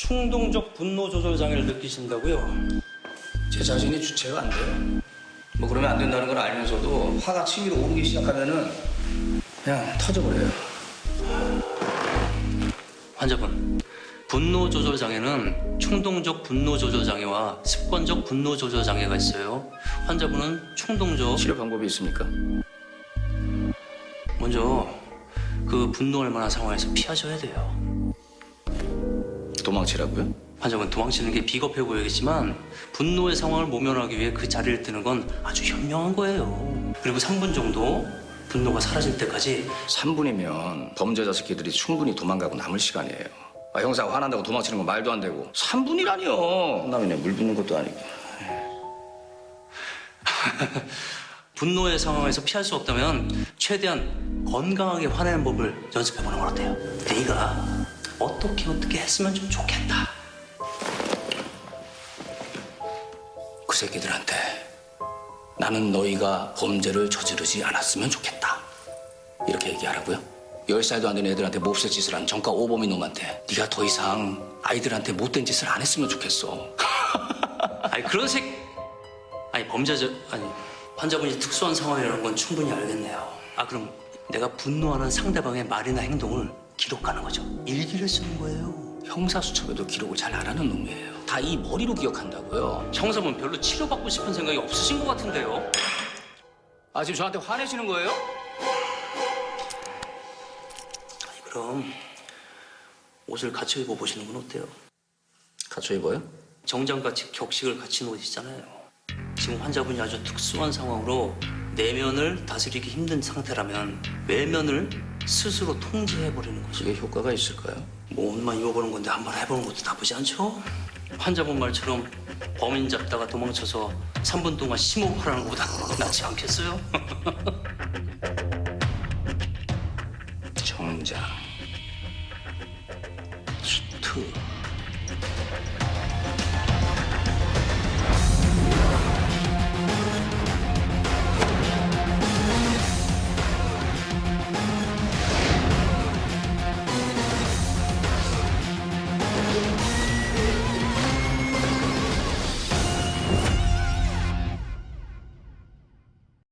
충동적 분노 조절 장애를 느끼신다고요? 제 자신이 주체가 안 돼요. 뭐 그러면 안 된다는 걸 알면서도 화가 치밀어 오르기 시작하면은 그냥 터져버려요. 환자분, 분노 조절 장애는 충동적 분노 조절 장애와 습관적 분노 조절 장애가 있어요. 환자분은 충동적 치료 방법이 있습니까? 먼저 그 분노할 만한 상황에서 피하셔야 돼요. 도망치라고요? 환자분 도망치는 게 비겁해 보이겠지만 분노의 상황을 모면하기 위해 그 자리를 뜨는 건 아주 현명한 거예요. 그리고 3분 정도 분노가 사라질 때까지 3분이면 범죄자 새끼들이 충분히 도망가고 남을 시간이에요. 아, 형사가 화난다고 도망치는 건 말도 안 되고 3분이라니요. 남이네 물 붓는 것도 아니고. 분노의 상황에서 피할 수 없다면 최대한 건강하게 화내는 법을 연습해 보는 건 어때요? 네가 어떻게 어떻게 했으면 좀 좋겠다. 그 새끼들한테 나는 너희가 범죄를 저지르지 않았으면 좋겠다. 이렇게 얘기하라고요? 10살도 안 되는 애들한테 몹쓸 짓을 한 정가 오범이 놈한테 네가 더 이상 아이들한테 못된 짓을 안 했으면 좋겠어. 아니 그런 색 아니 범죄자 아니 환자분이 특수한 상황이라는 건 충분히 알겠네요. 아 그럼 내가 분노하는 상대방의 말이나 행동을 기록하는 거죠. 일기를 쓰는 거예요. 형사수첩에도 기록을 잘 안 하는 놈이에요. 다 이 머리로 기억한다고요. 형사분 별로 치료받고 싶은 생각이 없으신 것 같은데요. 아 지금 저한테 화내시는 거예요? 아니 그럼 옷을 갖춰 입어 보시는 건 어때요? 갖춰 입어요? 정장같이 격식을 갖춘 옷 있잖아요. 지금 환자분이 아주 특수한 상황으로 내면을 다스리기 힘든 상태라면 외면을 스스로 통제해버리는 거죠. 이게 효과가 있을까요? 뭐 옷만 입어보는 건데 한번 해보는 것도 나쁘지 않죠? 환자분 말처럼 범인 잡다가 도망쳐서 3분 동안 심호흡하라는 것보다 낫지 않겠어요? 정장, 수트.